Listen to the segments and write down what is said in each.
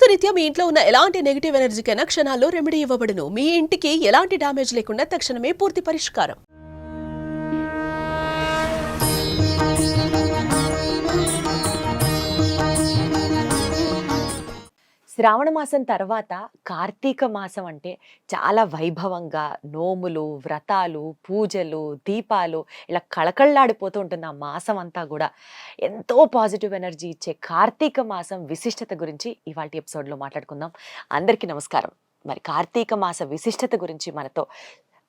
వాస్తురీత్యా మీ ఇంట్లో ఉన్న ఎలాంటి నెగిటివ్ ఎనర్జీకైనా క్షణాల్లో రెమెడీ ఇవ్వబడును. మీ ఇంటికి ఎలాంటి డ్యామేజ్ లేకుండా తక్షణమే పూర్తి పరిష్కారం. శ్రావణ మాసం తర్వాత కార్తీక మాసం అంటే చాలా వైభవంగా నోములు వ్రతాలు పూజలు దీపాలు ఇలా కళకళ్ళాడిపోతూ ఉంటుంది ఆ మాసం అంతా కూడా. ఎంతో పాజిటివ్ ఎనర్జీ ఇచ్చే కార్తీక మాసం విశిష్టత గురించి ఇవాళ ఎపిసోడ్లో మాట్లాడుకుందాం. అందరికీ నమస్కారం. మరి కార్తీక మాస విశిష్టత గురించి మనతో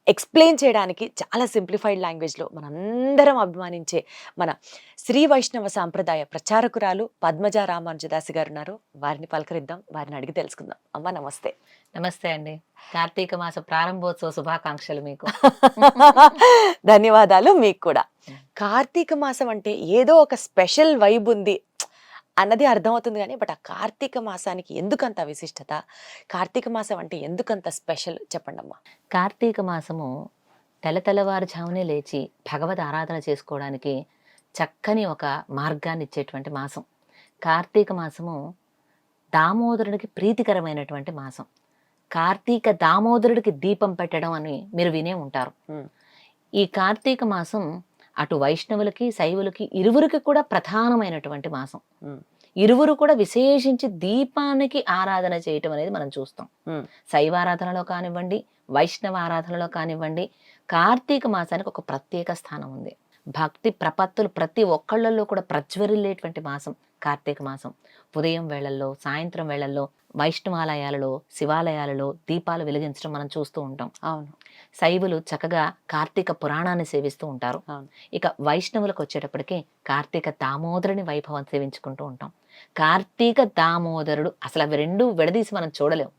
ఎక్స్ప్లెయిన్ చేయడానికి చాలా సింప్లిఫైడ్ లాంగ్వేజ్లో మనందరం అభిమానించే మన శ్రీ వైష్ణవ సాంప్రదాయ ప్రచారకురాలు పద్మజ రామానుజదాసి గారు ఉన్నారు వారిని పలకరిద్దాం వారిని అడిగి తెలుసుకుందాం. అమ్మ నమస్తే. నమస్తే అండి. కార్తీక మాస ప్రారంభోత్సవ శుభాకాంక్షలు మీకు. ధన్యవాదాలు మీకు కూడా. కార్తీక మాసం అంటే ఏదో ఒక స్పెషల్ వైబ్ ఉంది. అన్నది అర్థమవుతుంది కానీ బట్ ఆ కార్తీక మాసానికి ఎందుకంత విశిష్టత? కార్తీక మాసం అంటే ఎందుకంత స్పెషల్? చెప్పండి అమ్మా కార్తీక మాసము తెల తెల్లవారుజామునే లేచి భగవద్ ఆరాధన చేసుకోవడానికి చక్కని ఒక మార్గాన్ని ఇచ్చేటువంటి మాసం. కార్తీక మాసము దామోదరుడికి ప్రీతికరమైనటువంటి మాసం. కార్తీక దామోదరుడికి దీపం పెట్టడం అని మీరు వినే ఉంటారు. ఈ కార్తీక మాసం అటు వైష్ణవులకి శైవులకి ఇరువురికి కూడా ప్రధానమైనటువంటి మాసం. ఇరువురు కూడా విశేషించి దీపానికి ఆరాధన చేయటం అనేది మనం చూస్తాం. శైవ ఆరాధనలో కానివ్వండి వైష్ణవ ఆరాధనలో కానివ్వండి కార్తీక మాసానికి ఒక ప్రత్యేక స్థానం ఉంది. భక్తి ప్రపత్తులు ప్రతి ఒక్కళ్ళల్లో కూడా ప్రజ్వరిల్లేటువంటి మాసం. కార్తీక మాసం. ఉదయం వేళల్లో సాయంత్రం వేళల్లో వైష్ణవాలయాలలో శివాలయాలలో దీపాలు వెలిగించడం మనం చూస్తూ ఉంటాం. అవును. శైవులు చక్కగా కార్తీక పురాణాన్ని సేవిస్తూ ఉంటారు. ఇక వైష్ణవులకు వచ్చేటప్పటికి కార్తీక దామోదరుని వైభవం సేవించుకుంటూ ఉంటాం. కార్తీక దామోదరుడు అసలు అవి రెండు విడదీసి మనం చూడలేం.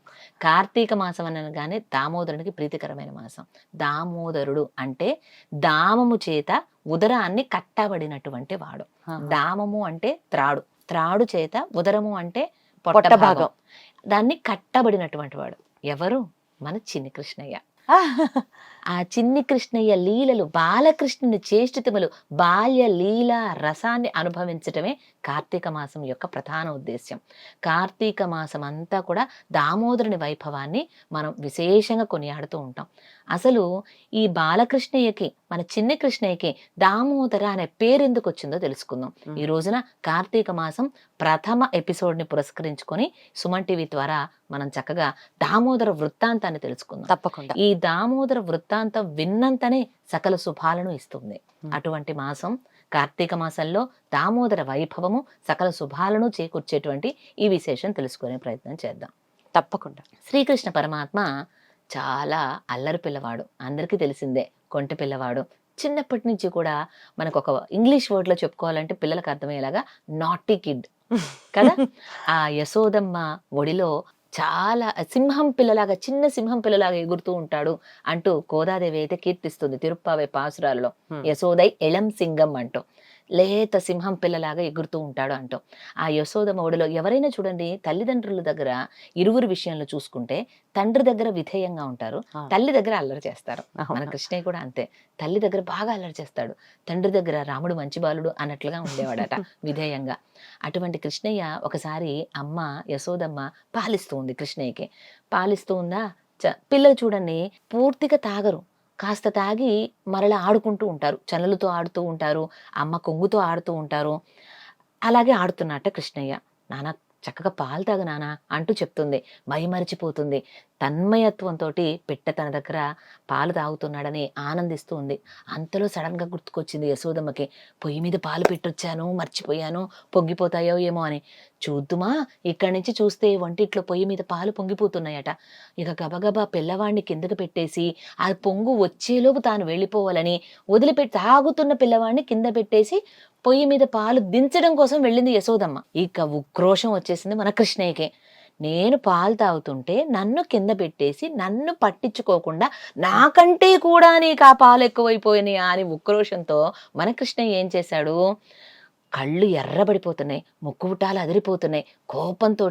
కార్తీక మాసం అనగానే దామోదరునికి ప్రీతికరమైన మాసం. దామోదరుడు అంటే దామము చేత ఉదరాన్ని కట్టబడినటువంటి వాడు. దామము అంటే త్రాడు. త్రాడు చేత ఉదరము అంటే పొట్ట. భాగం దాన్ని కట్టబడినటువంటి వాడు. ఎవరు? మన చిన్ని కృష్ణయ్య. ఆ. చిన్ని కృష్ణయ్య లీలలు బాలకృష్ణుని చేష్టితములు బాల్య లీల రసాన్ని అనుభవించటమే కార్తీక మాసం యొక్క ప్రధాన ఉద్దేశ్యం. కార్తీక మాసం అంతా కూడా దామోదరుని వైభవాన్ని మనం విశేషంగా కొనియాడుతూ ఉంటాం. అసలు ఈ బాలకృష్ణయ్యకి మన చిన్ని కృష్ణయ్యకి దామోదర అనే పేరు ఎందుకు వచ్చిందో తెలుసుకుందాం. ఈ రోజున కార్తీక మాసం ప్రథమ ఎపిసోడ్ని పురస్కరించుకొని సుమన్ టీవీ ద్వారా మనం చక్కగా దామోదర వృత్తాంతాన్ని తెలుసుకుందాం. తప్పకుండా. ఈ దామోదర వృత్తాంతం విన్నంతనే సకల శుభాలను ఇస్తుంది. అటువంటి మాసం కార్తీక మాసంలో దామోదర వైభవము సకల శుభాలను చేకూర్చేటువంటి ఈ విశేషం తెలుసుకునే ప్రయత్నం చేద్దాం. తప్పకుండా. శ్రీకృష్ణ పరమాత్మ చాలా అల్లరి పిల్లవాడు. అందరికీ తెలిసిందే కొంటి పిల్లవాడు. చిన్నప్పటి నుంచి కూడా మనకు ఒక ఇంగ్లీష్ వర్డ్లో చెప్పుకోవాలంటే పిల్లలకు అర్థమయ్యేలాగా నాటీ కిడ్. కదా? ఆ యశోదమ్మ ఒడిలో చాలా సింహం పిల్లలాగా చిన్న సింహం పిల్లలాగా ఎగురుతూ ఉంటాడు అంటూ గోదాదేవి అయితే కీర్తిస్తుంది తిరుప్పావే పాసురాలలో. యశోదై ఎళం సింగం అంటూ. లేత సింహం పిల్లలాగా ఎగురుతూ ఉంటాడు అంటూ. ఆ యశోదమ్మ ఒడిలో ఎవరైనా చూడండి తల్లిదండ్రుల దగ్గర ఇరువురు విషయంలో చూసుకుంటే తండ్రి దగ్గర విధేయంగా ఉంటారు. తల్లి దగ్గర అల్లరి చేస్తారు. మన. కృష్ణయ్య కూడా అంతే. తల్లి దగ్గర బాగా అల్లరి చేస్తాడు. తండ్రి దగ్గర రాముడు మంచి బాలుడు అన్నట్లుగా ఉండేవాడట విధేయంగా. అటువంటి కృష్ణయ్య ఒకసారి అమ్మ యశోదమ్మ పాలిస్తూ ఉంది కృష్ణయ్యకి. పాలిస్తూ ఉందా? పిల్లలు చూడండి పూర్తిగా తాగరు. కాస్త తాగి మరలా ఆడుకుంటూ ఉంటారు. చనులతో ఆడుతూ ఉంటారు. అమ్మ కొంగుతో ఆడుతూ ఉంటారు. అలాగే ఆడుతున్నట్ట కృష్ణయ్య. నాన్న చక్కగా పాలు తాగు నాన్న అంటూ చెప్తుంది. మైమరిచిపోతుంది తన్మయత్వంతో పెట్ట తన దగ్గర పాలు తాగుతున్నాడని ఆనందిస్తూ ఉంది. అంతలో సడన్గా గుర్తుకొచ్చింది యశోదమ్మకి. పొయ్యి మీద పాలు పెట్టొచ్చాను మర్చిపోయాను పొంగిపోతాయో ఏమో అని. చూద్దుమా? ఇక్కడి నుంచి చూస్తే వంటిట్లో పొయ్యి మీద పాలు పొంగిపోతున్నాయట. ఇక గబగబా పిల్లవాడిని కిందకి పెట్టేసి ఆ పొంగు వచ్చేలోపు తాను వెళ్ళిపోవాలని వదిలిపెట్టి తాగుతున్న పిల్లవాడిని కింద పెట్టేసి పొయ్యి మీద పాలు దించడం కోసం వెళ్ళింది యశోదమ్మ. ఇక ఉక్రోషం వచ్చేసింది మన కృష్ణయ్యకే. నేను పాలు తాగుతుంటే నన్ను కింద పెట్టేసి నన్ను పట్టించుకోకుండా నాకంటే కూడా నీకు ఆ పాలు ఎక్కువైపోయినాయి అని ఉక్రోషంతో మన కృష్ణయ్య ఏం చేశాడు? కళ్ళు ఎర్రబడిపోతున్నాయి ముక్కుబుటాలు అదిరిపోతున్నాయి. కోపంతో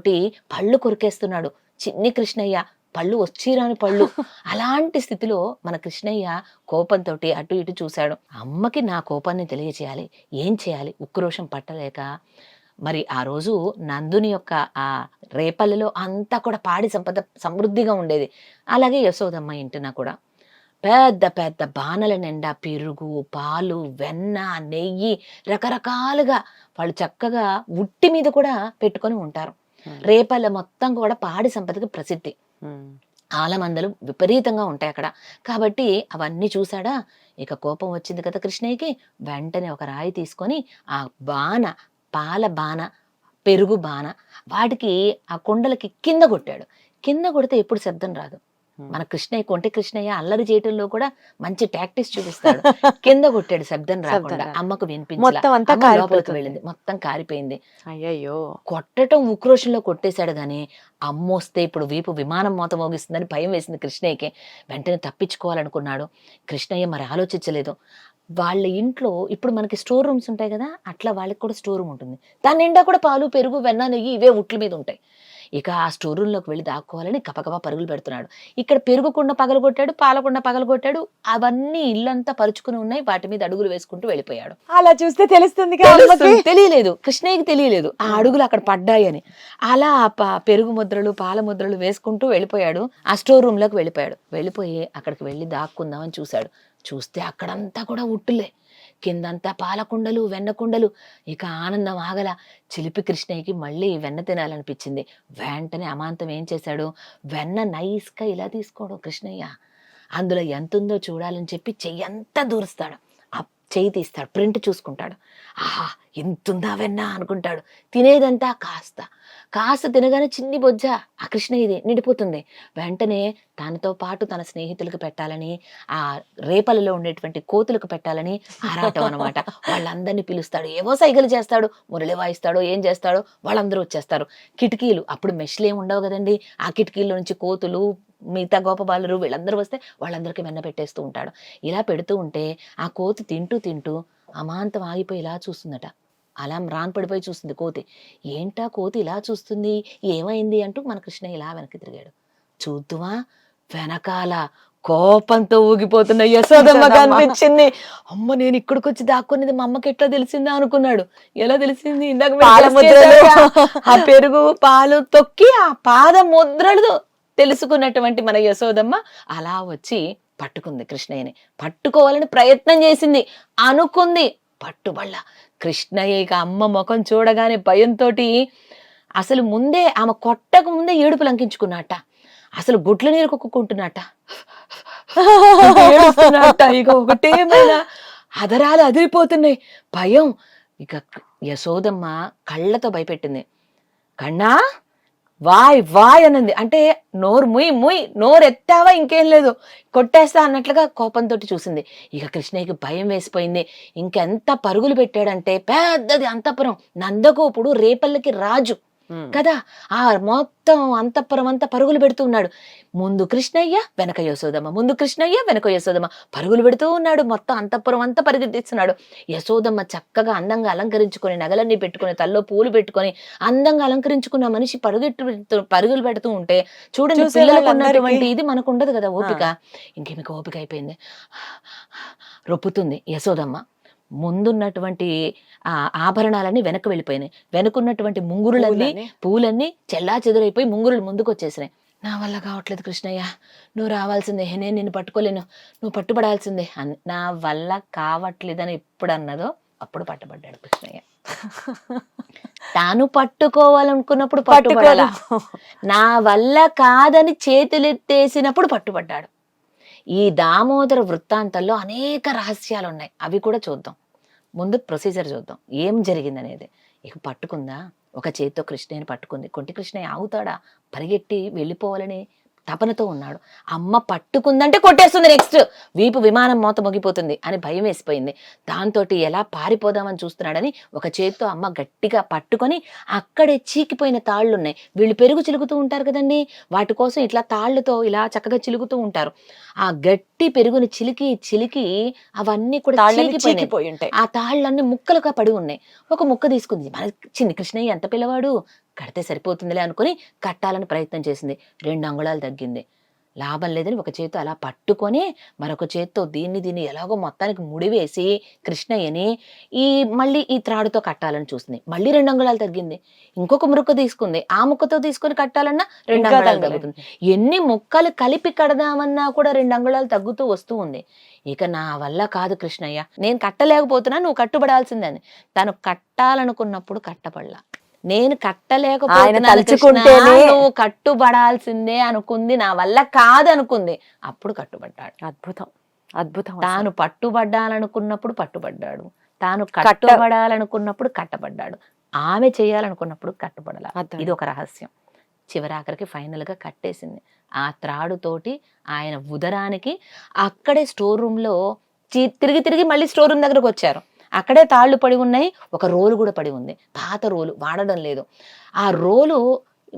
పళ్ళు కొరికేస్తున్నాడు. చిన్ని కృష్ణయ్య పళ్ళు వచ్చిరాని పళ్ళు. అలాంటి స్థితిలో మన కృష్ణయ్య కోపంతో అటు ఇటు చూశాడు. అమ్మకి నా కోపాన్ని తెలియచేయాలి. ఏం చేయాలి? ఉక్రోషం పట్టలేక. మరి ఆ రోజు నందుని యొక్క ఆ రేపల్లిలో అంతా కూడా పాడి సంపద సమృద్ధిగా ఉండేది. అలాగే యశోదమ్మ ఇంటిన కూడా. పెద్ద పెద్ద బాణల నిండా పెరుగు పాలు వెన్న నెయ్యి రకరకాలుగా వాళ్ళు చక్కగా ఉట్టి మీద కూడా పెట్టుకొని ఉంటారు. రేపల్ల మొత్తం కూడా పాడి సంపదకి ప్రసిద్ధి. ఆలమందలు విపరీతంగా ఉంటాయి అక్కడ. కాబట్టి అవన్నీ చూసాడా ఇక కోపం వచ్చింది కదా కృష్ణయ్యకి. వెంటనే ఒక రాయి తీసుకొని ఆ బాణ పాల బాణ పెరుగు బాణ వాటికి ఆ కొండలకి కింద కొట్టాడు. కింద కొడితే ఎప్పుడు శబ్దం రాదు. మన కృష్ణయ్య కొంటే కృష్ణయ్య అల్లరి చేయటంలో కూడా మంచి టాక్టిక్స్ చూపిస్తాడు. కింద కొట్టాడు శబ్దం రాకుండా. అమ్మకు వినిపించలా. మొత్తం అంతా అమ్మ లోపలికి. వెళ్ళింది. మొత్తం కారిపోయింది. అయ్యయ్యో. కొట్టడం ఉక్రోషంలో కొట్టేశాడు గాని అమ్మొస్తే ఇప్పుడు వీపు విమానం మోత మోగిస్తుందని భయం వేసింది కృష్ణయ్యకి. వెంటనే తప్పించుకోవాలనుకున్నాడు. కృష్ణయ్య మరి ఆలోచించలేదు. వాళ్ళ ఇంట్లో ఇప్పుడు మనకి స్టోర్ రూమ్స్ ఉంటాయి కదా అట్లా వాళ్ళకి కూడా స్టోర్ రూమ్ ఉంటుంది. దాని నిండా కూడా పాలు పెరుగు వెన్న నెయ్యి ఇవే ఉట్ల మీద ఉంటాయి. ఇక ఆ స్టోర్ రూమ్లోకి వెళ్ళి దాక్కోవాలని కపకపా పరుగులు పెడుతున్నాడు. ఇక్కడ పెరుగుకుండా పగలగొట్టాడు పాలకుండా పగలగొట్టాడు అవన్నీ ఇల్లంతా పరుచుకుని ఉన్నాయి వాటి మీద అడుగులు వేసుకుంటూ వెళ్ళిపోయాడు. అలా చూస్తే తెలుస్తుంది తెలియలేదు. కృష్ణయ్యకి తెలియలేదు. ఆ అడుగులు అక్కడ పడ్డాయని అలా పెరుగు ముద్రలు పాల ముద్రలు వేసుకుంటూ వెళ్ళిపోయాడు. ఆ స్టోర్ రూమ్లోకి వెళ్ళిపోయాడు. వెళ్ళిపోయి అక్కడికి వెళ్ళి దాక్కుందామని చూశాడు. చూస్తే అక్కడంతా కూడా ఉట్టులే. కిందంతా పాలకుండలు వెన్నకుండలు. ఇక ఆనందం ఆగల చిలిపి కృష్ణయ్యకి మళ్ళీ వెన్న తినాలనిపించింది. వెంటనే అమాంతం ఏం చేశాడు? వెన్న నైస్గా ఇలా తీసుకోడు కృష్ణయ్య. అందులో ఎంత ఉందో చూడాలని చెప్పి చెయ్యంతా దూరుస్తాడు. ఆ చెయ్యి తీస్తాడు ప్రింట్ చూసుకుంటాడు. ఆహా ఎంతుందా వెన్న అనుకుంటాడు. తినేదంతా కాస్త. కాస్త తినగానే చిన్ని బొజ్జ ఆ కృష్ణ ఇది నిండిపోతుంది. వెంటనే తనతో పాటు తన స్నేహితులకు పెట్టాలని ఆ రేపలలో ఉండేటువంటి కోతులకు పెట్టాలని ఆరాటం అనమాట వాళ్ళందరినీ పిలుస్తాడు. ఏవో సైగలు చేస్తాడు మురళి వాయిస్తాడో ఏం చేస్తాడో వాళ్ళందరూ వచ్చేస్తారు. కిటికీలు అప్పుడు మెష్లు ఏమి ఉండవు కదండి. ఆ కిటికీల్లో నుంచి కోతులు మిగతా గోపబాలురు వీళ్ళందరూ వస్తే వాళ్ళందరికీ వెన్న పెట్టేస్తూ ఉంటాడు. ఇలా పెడుతూ ఉంటే ఆ కోతి తింటూ తింటూ అమాంతం ఆగిపోయి ఇలా చూస్తుందట. అలా రాన్ పడిపోయి చూస్తుంది కోతి. ఏంటా కోతి ఇలా చూస్తుంది? ఏమైంది? అంటూ మన కృష్ణ ఇలా వెనక్కి తిరిగాడు. చూద్దుమా వెనకాల కోపంతో ఊగిపోతున్న యశోదమ్మ. కనిపించింది. అమ్మ నేను ఇక్కడికి వచ్చి దాక్కున్నది మా అమ్మకి ఎట్లా తెలిసిందా? అనుకున్నాడు. ఎలా తెలిసింది? ఇందాక? ఆ పెరుగు పాలు తొక్కి ఆ పాద ముద్రలు తెలుసుకున్నటువంటి మన యశోదమ్మ అలా వచ్చి పట్టుకుంది కృష్ణయ్యని. పట్టుకోవాలని ప్రయత్నం చేసింది. అనుకుంది. పట్టుబళ్ళ కృష్ణయ్య ఇక అమ్మ ముఖం చూడగానే భయంతో అసలు ముందే ఆమె కొట్టక ముందే ఏడుపు లంకించుకున్నట్ట అసలు గుడ్ల నీరు కుక్కుంటున్నట్ట ఏడుస్తున్నట్ట ఇక ఒకటేమైనా అదరాలు అదిరిపోతున్నాయి. భయం. ఇక యశోదమ్మ కళ్ళతో భయపెట్టింది. కన్నా వాయ్ వాయ్ అనంది. అంటే నోరు ముయ్ ముయ్ నోరు ఎత్తావా? ఇంకేం లేదు. కొట్టేస్తా అన్నట్లుగా కోపంతో చూసింది. ఇక కృష్ణయ్యకి భయం వేసిపోయింది. ఇంకెంత పరుగులు పెట్టాడంటే పెద్దది అంతపురం. నందగోపుడు రేపల్లకి రాజు. కదా? ఆ మొత్తం అంతఃపురం అంతా పరుగులు పెడుతూ ఉన్నాడు. ముందు కృష్ణయ్య వెనక యశోదమ్మ. ముందు కృష్ణయ్య వెనక యశోదమ్మ. పరుగులు పెడుతూ ఉన్నాడు. మొత్తం అంతఃపురం అంతా పరిగెత్తిస్తున్నాడు. యశోదమ్మ చక్కగా అందంగా అలంకరించుకొని నగలన్నీ పెట్టుకొని తల్లో పూలు పెట్టుకొని అందంగా అలంకరించుకున్న మనిషి పరుగెట్టు పరుగులు పెడుతూ ఉంటే చూడండి పిల్లలకు ఉన్నటువంటి ఇది మనకు ఉండదు కదా ఓపిక? ఇంకేమిక ఓపిక అయిపోయింది. రొప్పుతుంది యశోదమ్మ. ముందున్నటువంటి ఆ ఆభరణాలన్నీ వెనక్కి వెళ్ళిపోయినాయి. వెనుకున్నటువంటి ముంగురులన్నీ పూలని. పూలన్నీ చెల్లా చెదురైపోయి ముంగురులు ముందుకు వచ్చేసినాయి నా వల్ల కావట్లేదు కృష్ణయ్య. నువ్వు రావాల్సిందే. నేను నిన్ను పట్టుకోలేను. నువ్వు పట్టుబడాల్సిందే అని. నా వల్ల కావట్లేదని ఎప్పుడు అన్నదో అప్పుడు పట్టుబడ్డాడు కృష్ణయ్య. తాను పట్టుకోవాలనుకున్నప్పుడు పట్టుబడాల? నా వల్ల కాదని చేతులెత్తేసినప్పుడు పట్టుబడ్డాడు. ఈ దామోదర వృత్తాంతంలో అనేక రహస్యాలు ఉన్నాయి అవి కూడా చూద్దాం. ముందు ప్రొసీజర్ చూద్దాం. ఏం జరిగిందనేది. ఇక పట్టుకుందా? ఒక చేతితో కృష్ణయ్యని పట్టుకుంది. కొంటి కృష్ణయ్య ఆగుతాడా? పరిగెట్టి వెళ్ళిపోవాలని తపనతో ఉన్నాడు. అమ్మ పట్టుకుందంటే కొట్టేస్తుంది నెక్స్ట్ వీపు విమానం మోత మొగిపోతుంది అని భయం వేసిపోయింది. దాంతో ఎలా పారిపోదామని చూస్తున్నాడని ఒక చేతితో అమ్మ గట్టిగా పట్టుకొని అక్కడే చీకిపోయిన తాళ్ళు ఉన్నాయి వీళ్ళు పెరుగు చిలుకుతూ ఉంటారు కదండి. వాటి కోసం ఇట్లా తాళ్ళతో ఇలా చక్కగా చిలుకుతూ ఉంటారు. ఆ గట్టి పెరుగుని చిలికి చిలికి అవన్నీ కూడా. చీకిపోయి ఉంటాయి. ఆ తాళ్ళన్నీ ముక్కలుగా పడి ఉన్నాయి. ఒక ముక్క తీసుకుంది. మన చిన్ని కృష్ణయ్య ఎంత పిల్లవాడు? కడితే సరిపోతుందిలే అనుకుని కట్టాలని ప్రయత్నం చేసింది. రెండు అంగుళాలు తగ్గింది. లాభం లేదని ఒక చేత్తో అలా పట్టుకొని మరొక చేత్తో దీన్ని దీన్ని ఎలాగో మొత్తానికి ముడివేసి కృష్ణయ్యని ఈ మళ్ళీ ఈ త్రాడుతో కట్టాలని చూస్తుంది మళ్ళీ రెండు అంగుళాలు తగ్గింది. ఇంకొక ముక్క తీసుకుంది. ఆ ముక్కతో తీసుకొని కట్టాలన్నా రెండు అంగుళాలు. తగ్గుతుంది. ఎన్ని ముక్కలు కలిపి కడదామన్నా కూడా రెండు అంగుళాలు తగ్గుతూ వస్తూ ఉంది. ఇక నా వల్ల కాదు కృష్ణయ్య. నేను కట్టలేకపోతున్నా నువ్వు కట్టుబడాల్సిందని. తను కట్టాలనుకున్నప్పుడు కట్టబడలా. నేను కట్టలేకపోతున్నా తలుచుకుంటేనే- నువ్వు కట్టుబడాల్సిందే అనుకుంది నా వల్ల కాదు అనుకుంది అప్పుడు కట్టుబడ్డాడు. అద్భుతం అద్భుతం. తాను పట్టుబడ్డాలనుకున్నప్పుడు పట్టుబడ్డాడు. తాను కట్ట- కట్టబడాలనుకున్నప్పుడు కట్టబడ్డాడు. ఆమె చేయాలనుకున్నప్పుడు కట్టబడాల. ఇది ఒక రహస్యం. చివరాఖరికి ఫైనల్గా కట్టేసింది. ఆ త్రాడుతోటి ఆయన ఉదరానికి అక్కడే స్టోర్ రూమ్లో తిరిగి తిరిగి మళ్ళీ స్టోర్ రూమ్ దగ్గరకు వచ్చారు. అక్కడే తాళ్ళు పడి ఉన్నాయి ఒక రోలు కూడా పడి ఉంది. పాత రోలు వాడడం లేదు. ఆ రోలు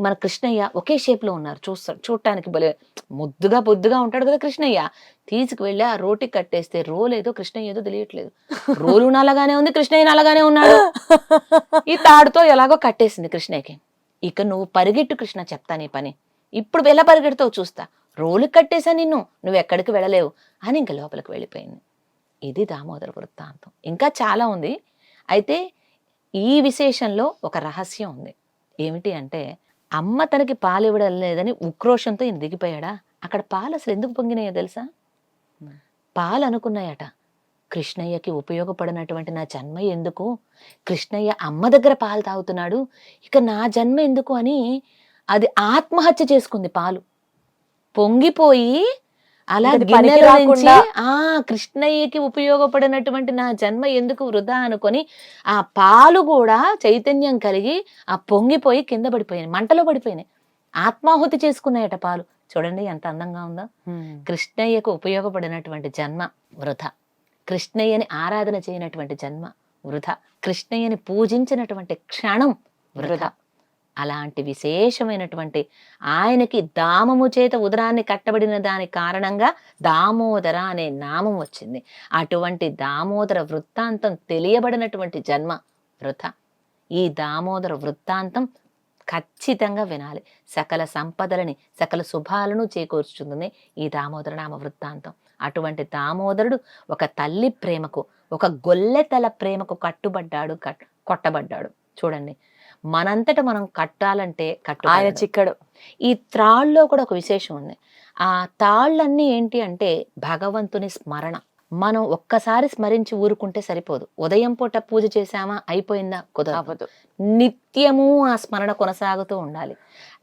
మన కృష్ణయ్య ఒకే షేప్లో ఉన్నారు. చూస్తాడు చూడటానికి భలే ముద్దుగా బొద్దుగా ఉంటాడు కదా కృష్ణయ్య. తీసుకువెళ్ళి ఆ రోటికి కట్టేస్తే రోల్ ఏదో కృష్ణయ్య ఏదో తెలియట్లేదు. రోలు నల్లగానే ఉంది కృష్ణయ్య నల్లగానే ఉన్నాడు. ఈ తాడుతో ఎలాగో కట్టేసింది కృష్ణయ్యకి. ఇక నువ్వు పరిగెట్టు కృష్ణ చెప్తా నీ పని. ఇప్పుడు ఎలా పరిగెడతావు చూస్తా. రోలు కట్టేసా నిన్ను నువ్వు ఎక్కడికి వెళ్ళలేవు అని ఇంక లోపలికి వెళ్ళిపోయింది. ఇది దామోదర వృత్తాంతం. ఇంకా చాలా ఉంది. అయితే ఈ విశేషంలో ఒక రహస్యం ఉంది. ఏమిటి అంటే అమ్మ తనకి పాలు ఇవ్వడం లేదని ఉక్రోషంతో ఈయన దిగిపోయాడా? అక్కడ పాలు అసలు ఎందుకు పొంగినాయో తెలుసా? పాలు అనుకున్నాయట. కృష్ణయ్యకి ఉపయోగపడినటువంటి నా జన్మ ఎందుకు? కృష్ణయ్య అమ్మ దగ్గర పాలు తాగుతున్నాడు. ఇక నా జన్మ ఎందుకు అని అది ఆత్మహత్య చేసుకుంది పాలు. పొంగిపోయి అలా ఇంకా అది పనికి గిన్నెలో నుంచి రాకుండా- ఆ కృష్ణయ్యకి ఉపయోగపడినటువంటి నా జన్మ ఎందుకు వృధా అనుకొని ఆ పాలు కూడా చైతన్యం కలిగి ఆ పొంగిపోయి కింద పడిపోయాయి మంటలో పడిపోయినాయి. ఆత్మాహుతి చేసుకున్నాయట పాలు. చూడండి ఎంత అందంగా ఉందో. కృష్ణయ్యకు ఉపయోగపడినటువంటి జన్మ వృధ. కృష్ణయ్యని ఆరాధన చేయనటువంటి జన్మ వృధ. కృష్ణయ్యని పూజించినటువంటి క్షణం వృధా. అలాంటి విశేషమైనటువంటి ఆయనకి దామము చేత ఉదరాన్ని కట్టబడిన దాని కారణంగా దామోదర అనే నామం వచ్చింది. అటువంటి దామోదర వృత్తాంతం తెలియబడినటువంటి జన్మ వృథ ఈ దామోదర వృత్తాంతం ఖచ్చితంగా వినాలి. సకల సంపదలని సకల శుభాలను చేకూర్చుతుంది ఈ దామోదర నామ వృత్తాంతం. అటువంటి దామోదరుడు ఒక తల్లి ప్రేమకు ఒక గొల్లెతల ప్రేమకు కట్టుబడ్డాడు కట్- కొట్టబడ్డాడు. చూడండి. మనంతట మనం కట్టాలంటే ఆయన చిక్కడు. ఈ త్రాళ్ళలో కూడా ఒక విశేషం ఉంది. ఆ తాళ్ళన్నీ ఏంటి అంటే భగవంతుని స్మరణ. మనం ఒక్కసారి స్మరించి ఊరుకుంటే సరిపోదు. ఉదయం పూట పూజ చేశామా అయిపోయిందా కుదరదు. నిత్యము ఆ స్మరణ కొనసాగుతూ ఉండాలి.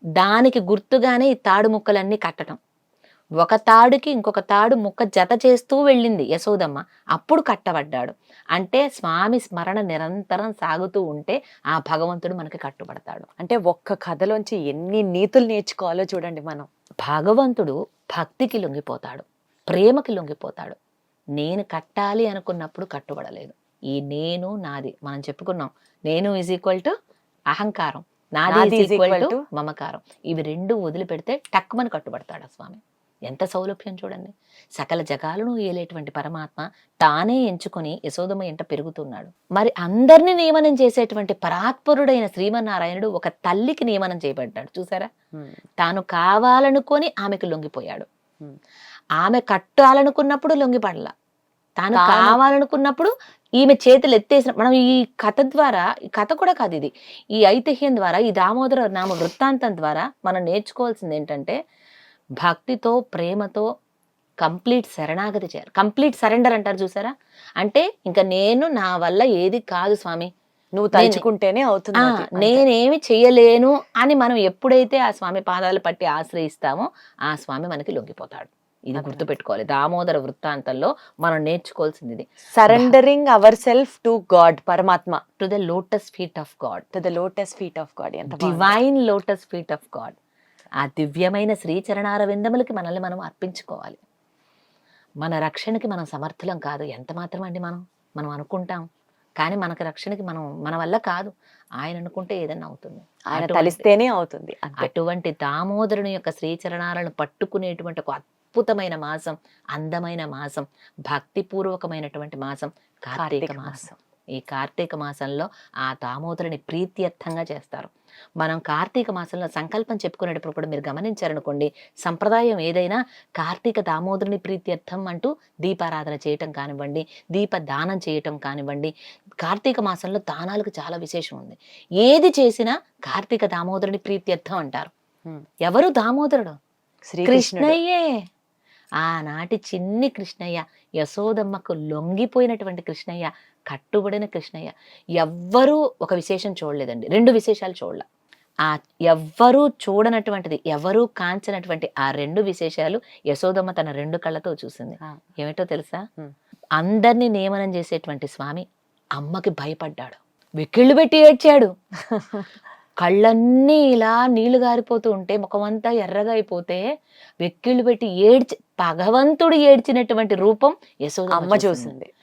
దానికి గుర్తుగానే ఈ తాడు ముక్కలన్నీ కట్టడం ఒక తాడుకి ఇంకొక తాడు ముక్క జత చేస్తూ వెళ్ళింది యశోదమ్మ. అప్పుడు కట్టబడ్డాడు. అంటే స్వామి స్మరణ నిరంతరం సాగుతూ ఉంటే ఆ భగవంతుడు మనకి కట్టుబడతాడు. అంటే ఒక్క కథలోంచి ఎన్ని నీతులు నేర్చుకోవాలో చూడండి మనం. భగవంతుడు భక్తికి లొంగిపోతాడు. ప్రేమకి లొంగిపోతాడు. నేను కట్టాలి అనుకున్నప్పుడు కట్టుబడలేదు. ఈ నేను నాది మనం చెప్పుకున్నాం. నేను ఈజ్ ఈక్వల్ టు అహంకారం. నాది ఈజ్ ఈక్వల్ టు మమకారం. ఇవి రెండు వదిలిపెడితే టక్కుమని కట్టుబడతాడు స్వామి. ఎంత సౌలభ్యం చూడండి. సకల జగాలను ఏలేటువంటి పరమాత్మ తానే ఎంచుకొని యశోదమ్మ ఎంట పెరుగుతున్నాడు. మరి అందరినీ నియమనం చేసేటువంటి పరాత్పరుడైన శ్రీమన్నారాయణుడు ఒక తల్లికి నియమనం చేయబడ్డాడు. చూసారా. తాను కావాలనుకొని ఆమెకు లొంగిపోయాడు. ఆమె కట్టాలనుకున్నప్పుడు లొంగిపడల. తాను- కావాలనుకున్నప్పుడు ఈమె చేతులు ఎత్తేసిన మనం ఈ కథ ద్వారా ఈ కథ కూడా కాదు ఇది. ఈ ఐతిహ్యం ద్వారా ఈ దామోదర నామ వృత్తాంతం ద్వారా మనం నేర్చుకోవాల్సింది ఏంటంటే భక్తితో ప్రేమతో కంప్లీట్ శరణాగతి చేయాలి. కంప్లీట్ సరెండర్ అంటారు చూసారా? అంటే ఇంకా నేను నా వల్ల ఏది కాదు స్వామి. నువ్వు తలుచుకుంటేనే అవుతుంది. నేనేమి చెయ్యలేను అని మనం ఎప్పుడైతే ఆ స్వామి పాదాలు పట్టి ఆశ్రయిస్తామో ఆ స్వామి మనకి లొంగిపోతాడు. ఇది. గుర్తుపెట్టుకోవాలి. దామోదర వృత్తాంతంలో మనం నేర్చుకోవాల్సింది ఇది. Surrendering our self to God పరమాత్మ to the lotus feet of God to the lotus feet of God. Divine lotus feet of God ఆ దివ్యమైన శ్రీచరణార విందములకి మనల్ని మనం అర్పించుకోవాలి. మన రక్షణకి మనం సమర్థులం కాదు. ఎంత మాత్రం అండి మనం? మనం అనుకుంటాం. కానీ మనకు రక్షణకి మనం మన వల్ల కాదు. ఆయన అనుకుంటే ఏదైనా అవుతుంది. ఆయన తలిస్తేనే అవుతుంది. అటువంటి దామోదరుని యొక్క శ్రీచరణాలను పట్టుకునేటువంటి ఒక అద్భుతమైన మాసం అందమైన మాసం భక్తిపూర్వకమైనటువంటి మాసం కార్తీక మాసం. ఈ కార్తీక మాసంలో ఆ దామోదరుని ప్రీత్యర్థంగా చేస్తారు. మనం కార్తీక మాసంలో సంకల్పం చెప్పుకునేటప్పుడు కూడా మీరు గమనించారనుకోండి సంప్రదాయం ఏదైనా కార్తీక దామోదరుని ప్రీత్యర్థం అంటూ దీపారాధన చేయటం కానివ్వండి దీప దానం చేయటం కానివ్వండి కార్తీక మాసంలో దానాలకు చాలా విశేషం ఉంది. ఏది చేసినా కార్తీక దామోదరుని ప్రీత్యర్థం అంటారు. ఎవరు దామోదరుడు? కృష్ణయ్యే! ఆనాటి చిన్ని కృష్ణయ్య యశోదమ్మకు లొంగిపోయినటువంటి కృష్ణయ్య కట్టుబడిన కృష్ణయ్య. ఎవ్వరూ ఒక విశేషం చూడలేదండి. రెండు విశేషాలు చూడలే. ఆ ఎవ్వరూ చూడనటువంటిది ఎవరూ కాంచనటువంటి ఆ రెండు విశేషాలు యశోదమ్మ తన రెండు కళ్ళతో చూసింది. ఏమిటో తెలుసా. అందరినీ నియమనం చేసేటువంటి స్వామి అమ్మకి భయపడ్డాడు. వెక్కిళ్ళు పెట్టి ఏడ్చాడు. కళ్ళన్నీ ఇలా నీళ్ళు గారిపోతూ ఉంటే ముఖమంతా ఎర్రగా అయిపోతే వెక్కిళ్ళు పెట్టి ఏడ్చి భగవంతుడు ఏడ్చినటువంటి రూపం యశోదమ్మ అమ్మ చూసింది.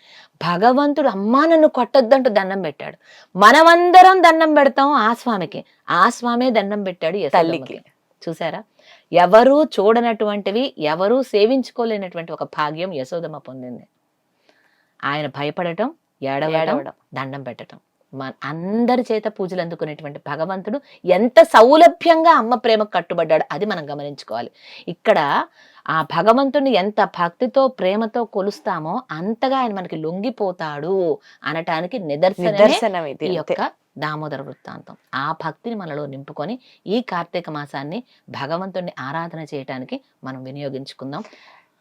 భగవంతుడు అమ్మా నన్ను కొట్టొద్దంటూ దండం పెట్టాడు. మనమందరం దండం పెడతాం ఆ స్వామికి. ఆ స్వామే దండం పెట్టాడు తల్లికి. చూసారా? ఎవరూ చూడనటువంటివి ఎవరూ సేవించుకోలేనటువంటి ఒక భాగ్యం యశోదమ్మ పొందింది. ఆయన భయపడటం ఏడవడం ఏడవడం. దండం పెట్టడం మన అందరి చేత పూజలు అందుకునేటువంటి భగవంతుడు ఎంత సౌలభ్యంగా అమ్మ ప్రేమకు కట్టుబడ్డాడు అది మనం గమనించుకోవాలి. ఇక్కడ ఆ భగవంతుని ఎంత భక్తితో ప్రేమతో కొలుస్తామో అంతగా ఆయన మనకి లొంగిపోతాడు అనటానికి నిదర్శనం ఈ. యొక్క దామోదర వృత్తాంతం ఆ భక్తిని మనలో నింపుకొని ఈ కార్తీక మాసాన్ని భగవంతుణ్ణి ఆరాధన చేయటానికి మనం వినియోగించుకుందాం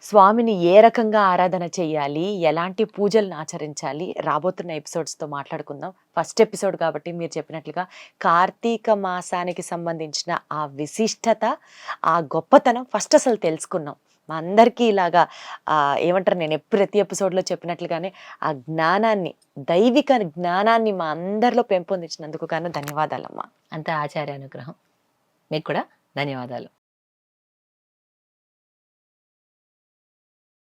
స్వామిని ఏ రకంగా ఆరాధన చేయాలి? ఎలాంటి పూజలను ఆచరించాలి? రాబోతున్న ఎపిసోడ్స్తో మాట్లాడుకుందాం. ఫస్ట్ ఎపిసోడ్ కాబట్టి మీరు చెప్పినట్లుగా కార్తీక మాసానికి సంబంధించిన ఆ విశిష్టత ఆ గొప్పతనం ఫస్ట్ అసలు తెలుసుకున్నాం. మా అందరికీ ఇలాగా ఏమంటారు నేను ఎప్పుడు ప్రతి ఎపిసోడ్లో చెప్పినట్లుగానే ఆ జ్ఞానాన్ని దైవిక జ్ఞానాన్ని మా అందరిలో పెంపొందించినందుకు గాను ధన్యవాదాలమ్మా. అంత ఆచార్య అనుగ్రహం. మీకు కూడా ధన్యవాదాలు.